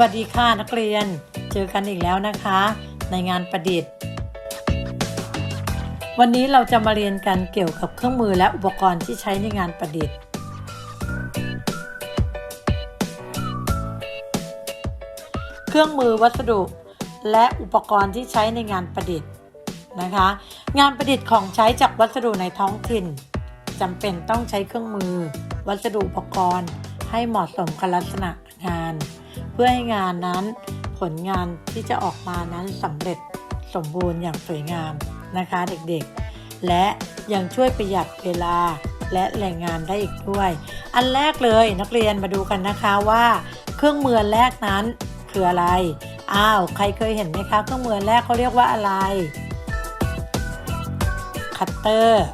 วัสดีค่ะนักเรียน เจอกันอีกแล้วนะคะ ในงานประดิษฐ์ วันนี้เราจะมาเรียนกันเกี่ยวกับเครื่องมือและอุปกรณ์ที่ใช้ในงานประดิษฐ์ เครื่องมือวัสดุและอุปกรณ์ที่ใช้ในงานประดิษฐ์นะคะ งานประดิษฐ์ของใช้จากวัสดุในท้องถิ่นจำเป็นต้องใช้เครื่องมือ วัสดุอุปกรณ์ ให้เหมาะสมกับลักษณะงาน เพื่อให้งานนั้นผลงานที่จะออกมานั้นสำเร็จสมบูรณ์อย่างสวยงามนะคะเด็กๆ และยังช่วยประหยัดเวลาและแรงงานได้อีกด้วย อันแรกเลยนักเรียนมาดูกันนะคะว่า เครื่องมือแรกนั้นคืออะไร อ้าว ใครเคยเห็นไหมคะเครื่องมือแรกเขาเรียกว่าอะไร คัตเตอร์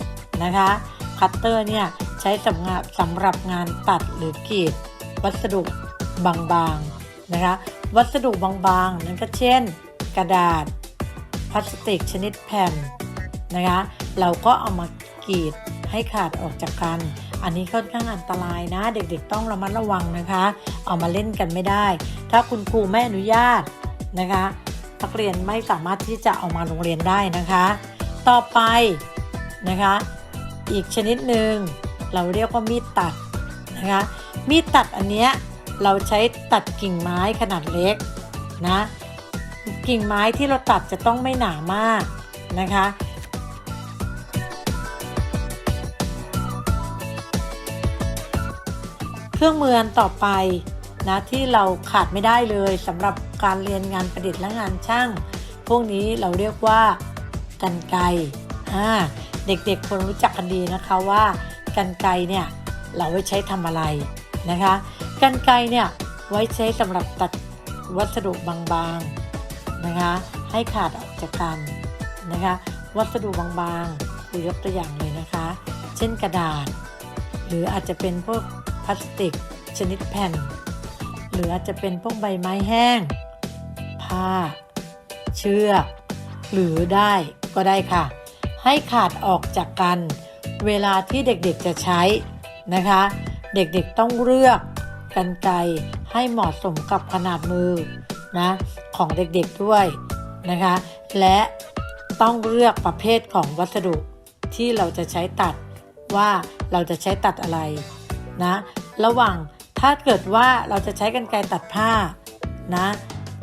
นะคะ คัตเตอร์เนี่ยใช้สำหรับสำหรับงานตัดหรือกรีดวัสดุบางๆ นะคะ วัสดุบางๆ นั่นก็เช่น กระดาษ พลาสติกชนิดแผ่นนะคะ เราก็เอามากรีดให้ขาดออกจากกัน อันนี้ค่อนข้างอันตรายนะ เด็กๆต้องระมัดระวังนะคะ เอามาเล่นกันไม่ได้ ถ้าคุณครูไม่อนุญาตนะคะนักเรียนไม่สามารถที่จะเอามาโรงเรียนได้นะคะ ต่อไปนะคะ อีกชนิดหนึ่งเราเรียกว่ามีดตัดนะคะ มีดตัดอันเนี้ย เราใช้ตัดกิ่งไม้ขนาดเล็กนะ กิ่งไม้ที่เราตัดจะต้องไม่หนามากนะคะ เครื่องมืออันต่อไปนะที่เราขาดไม่ได้เลยสำหรับการเรียนงานประดิษฐ์และงานช่าง พวกนี้เราเรียกว่ากันไกอ่าเด็กๆควรรู้จักกันดีนะคะว่ากันไกเนี่ยเราไว้ใช้ทำอะไรนะคะ กันไกรเนี่ยไว้ใช้สำหรับตัดวัสดุบางๆนะคะ ให้ขาดออกจากกันนะคะ วัสดุบางๆคือยกตัวอย่างเลยนะคะ เช่นกระดาษ หรืออาจจะเป็นพวกพลาสติกชนิดแผ่น หรืออาจจะเป็นพวกใบไม้แห้ง ผ้า เชือกหรือได้ก็ได้ค่ะ ให้ขาดออกจากกัน เวลาที่เด็กๆจะใช้นะคะ เด็กๆต้องเลือก กันไกให้เหมาะสมกับขนาดมือนะของเด็กๆด้วยนะคะ และต้องเลือกประเภทของวัสดุที่เราจะใช้ตัดว่าเราจะใช้ตัดอะไรนะระหว่างถ้าเกิดว่าเราจะใช้กันไกตัดผ้านะ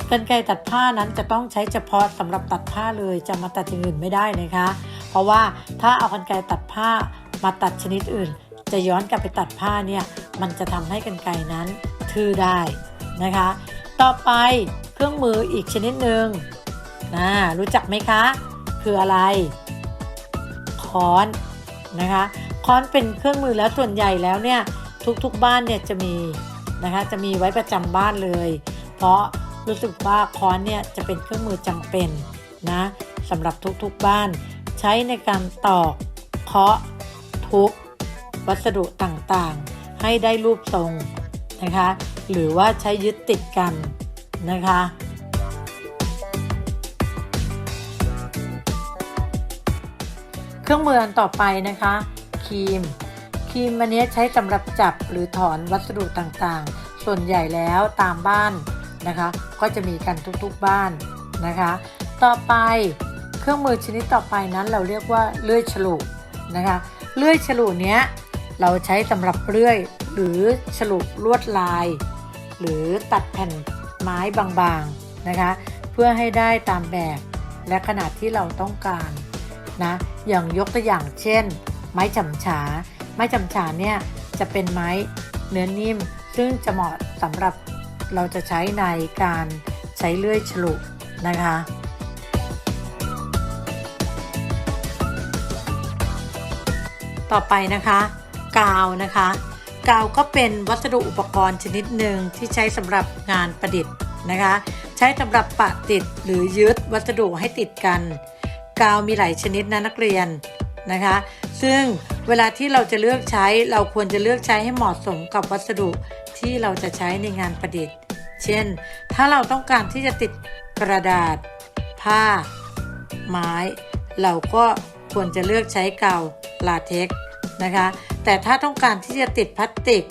กันไกตัดผ้านั้นจะต้องใช้เฉพาะสำหรับตัดผ้าเลยจะมาตัดอย่างอื่นไม่ได้นะคะ เพราะว่าถ้าเอากันไกตัดผ้ามาตัดชนิดอื่น จะย้อนกลับไปตัดผ้าเนี่ย มันจะทำให้กันไกนั้นทื่อได้นะคะ ต่อไปเครื่องมืออีกชนิดหนึ่งนะรู้จักไหมคะ คืออะไร ค้อนนะคะ ค้อนเป็นเครื่องมือแล้วส่วนใหญ่แล้วเนี่ยทุกๆบ้านเนี่ยจะมีนะคะจะมีไว้ประจำบ้านเลย เพราะรู้สึกว่าค้อนเนี่ยจะเป็นเครื่องมือจำเป็นนะสำหรับทุกๆบ้าน ใช้ในการตอกเคาะทุบวัสดุต่างๆ ให้ได้รูปทรงนะคะ หรือว่าใช้ยึดติดกันนะคะเครื่องมืออันต่อไปนะคะครีมครีมอันนี้ใช้สำหรับจับหรือถอนวัสดุต่างๆ ส่วนใหญ่แล้วตามบ้านนะคะ ก็จะมีกันทุกๆบ้านนะคะ ต่อไปเครื่องมือชนิดต่อไปนั้นเราเรียกว่าเลื่อยฉลุนะคะ เลื่อยฉลุเนี้ย เราใช้สำหรับเลื่อย หรือฉลุลวดลาย หรือตัดแผ่นไม้บางๆนะคะ เพื่อให้ได้ตามแบบและขนาดที่เราต้องการนะอย่างยกตัวอย่างเช่น ไม้จำฉา ไม้จำฉาเนี่ยจะเป็นไม้เนื้อนิ่ม ซึ่งจะเหมาะสำหรับเราจะใช้ในการใช้เลื่อยฉลุนะคะต่อไปนะคะ กาวนะคะ กาวก็เป็นวัสดุอุปกรณ์ชนิดหนึ่งที่ใช้สำหรับงานประดิษฐ์นะคะ ใช้สำหรับปะติดหรือยึดวัสดุให้ติดกัน กาวมีหลายชนิดนะนักเรียนนะคะ ซึ่งเวลาที่เราจะเลือกใช้เราควรจะเลือกใช้ให้เหมาะสมกับวัสดุที่เราจะใช้ในงานประดิษฐ์ เช่น ถ้าเราต้องการที่จะติดกระดาษ ผ้า ไม้ เราก็ควรจะเลือกใช้กาวลาเท็กนะคะ แต่ถ้าต้องการที่จะติดพลาสติก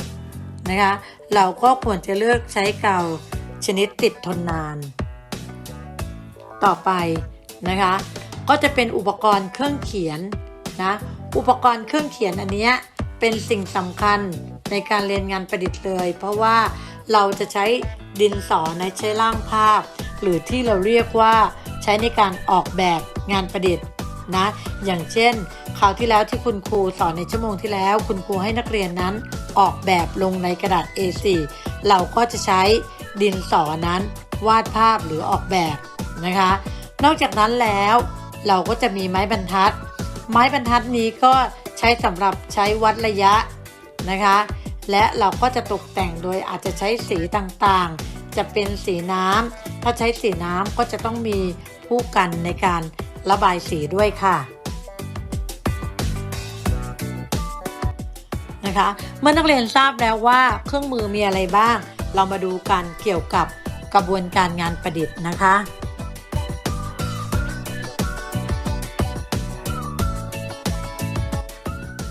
นะคะ เราก็ควรจะเลือกใช้กาวชนิดติดทนนาน ต่อไปนะคะ ก็จะเป็นอุปกรณ์เครื่องเขียนนะอุปกรณ์เครื่องเขียนอันนี้เป็นสิ่งสำคัญในการเรียนงานประดิษฐ์เลย เพราะว่าเราจะใช้ดินสอในใช้ร่างภาพ หรือที่เราเรียกว่าใช้ในการออกแบบงานประดิษฐ์นะอย่างเช่น คราวที่แล้วที่คุณครูสอนในชั่วโมงที่แล้ว คุณครูให้นักเรียนนั้นออกแบบลงในกระดาษ A4 เราก็จะใช้ดินสอนั้น วาดภาพหรือออกแบบนะคะ นอกจากนั้นแล้วเราก็จะมีไม้บรรทัด ไม้บรรทัดนี้ก็ใช้สำหรับใช้วัดระยะนะคะ และเราก็จะตกแต่งโดยอาจจะใช้สีต่างๆ จะเป็นสีน้ำถ้าใช้สีน้ำก็จะต้องมีผู้กันในการระบายสีด้วยค่ะ นะคะ เมื่อนักเรียนทราบแล้วว่าเครื่องมือมีอะไรบ้าง เรามาดูกันเกี่ยวกับกระบวนการงานประดิษฐ์นะคะ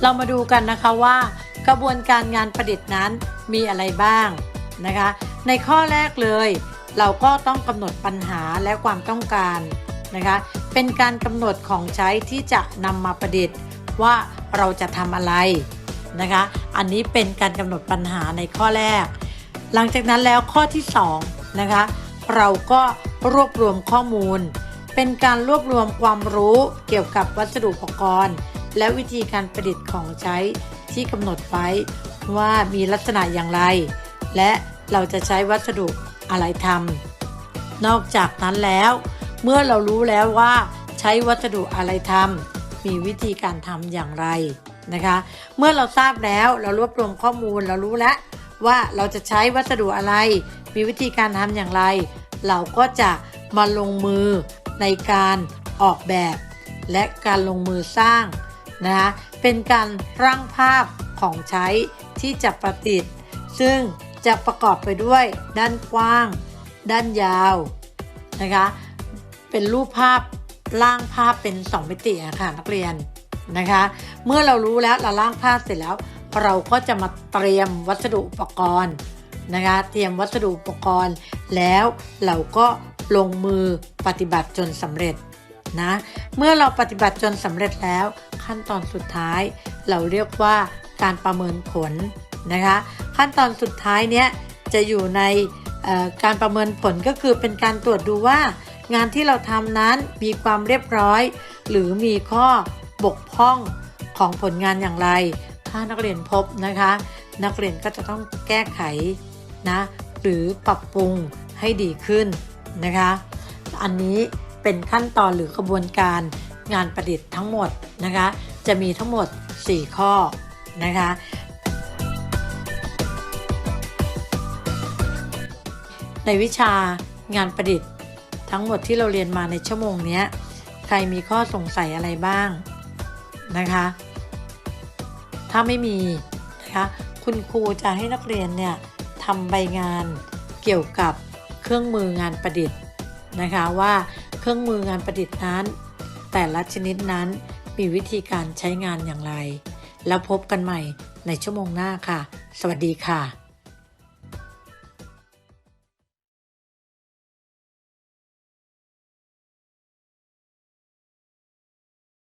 เรามาดูกันนะคะว่ากระบวนการงานประดิษฐ์นั้นมีอะไรบ้างนะคะ ในข้อแรกเลย เราก็ต้องกำหนดปัญหาและความต้องการนะคะ เป็นการกำหนดของใช้ที่จะนำมาประดิษฐ์ว่าเราจะทำอะไร นะคะ อันนี้เป็นการกำหนดปัญหาในข้อแรก หลังจากนั้นแล้วข้อที่2นะคะเราก็รวบรวมข้อมูล เป็นการรวบรวมความรู้เกี่ยวกับวัสดุอุปกรณ์ และวิธีการประดิษฐ์ของใช้ที่กำหนดไว้ว่ามีลักษณะอย่างไร และเราจะใช้วัสดุอะไรทำนอกจากนั้นแล้ว เมื่อเรารู้แล้วว่าใช้วัสดุอะไรทำมีวิธีการทำอย่างไร นะคะ เมื่อเราทราบแล้วเรารวบรวมข้อมูลเรารู้แล้วว่าเราจะใช้วัสดุอะไร มีวิธีการทำอย่างไร เราก็จะมาลงมือในการออกแบบ และการลงมือสร้างนะคะเป็นการร่างภาพของใช้ที่จะประดิษฐ์ ซึ่งจะประกอบไปด้วยด้านกว้าง ด้านยาวนะคะ เป็นรูปภาพร่างภาพเป็น 2 มิติะค่ะนักเรียน นะคะ เมื่อเรารู้แล้วเราร่างภาเสร็จแล้ว เราก็จะมาเตรียมวัสดุอุปกรณ์นะคะ เตรียมวัสดุอุปกรณ์ แล้วเราก็ลงมือปฏิบัติจนสำเร็จนะ เมื่อเราปฏิบัติจนสำเร็จแล้ว ขั้นตอนสุดท้าย เราเรียกว่าการประเมินผลนะคะ ขั้นตอนสุดท้ายเนี้ยจะอยู่ในการประเมินผลก็คือเป็นการตรวจดูว่างานที่เราทำนั้นมีความเรียบร้อย หรือมีข้อ บกพร่องของผลงานอย่างไร ถ้านักเรียนพบนะคะ นักเรียนก็จะต้องแก้ไขนะหรือปรับปรุงให้ดีขึ้นนะคะ อันนี้เป็นขั้นตอนหรือกระบวนการงานประดิษฐ์ทั้งหมดนะคะ จะมีทั้งหมด 4 ข้อนะคะ ในวิชางานประดิษฐ์ทั้งหมดที่เราเรียนมาในชั่วโมงนี้ ใครมีข้อสงสัยอะไรบ้าง นะคะ ถ้าไม่มีนะคะคุณครูจะให้นักเรียนเนี่ยทำใบงานเกี่ยวกับเครื่องมืองานประดิษฐ์นะคะว่าเครื่องมืองานประดิษฐ์นั้น แต่ละชนิดนั้นมีวิธีการใช้งานอย่างไร แล้วพบกันใหม่ในชั่วโมงหน้าค่ะ สวัสดีค่ะ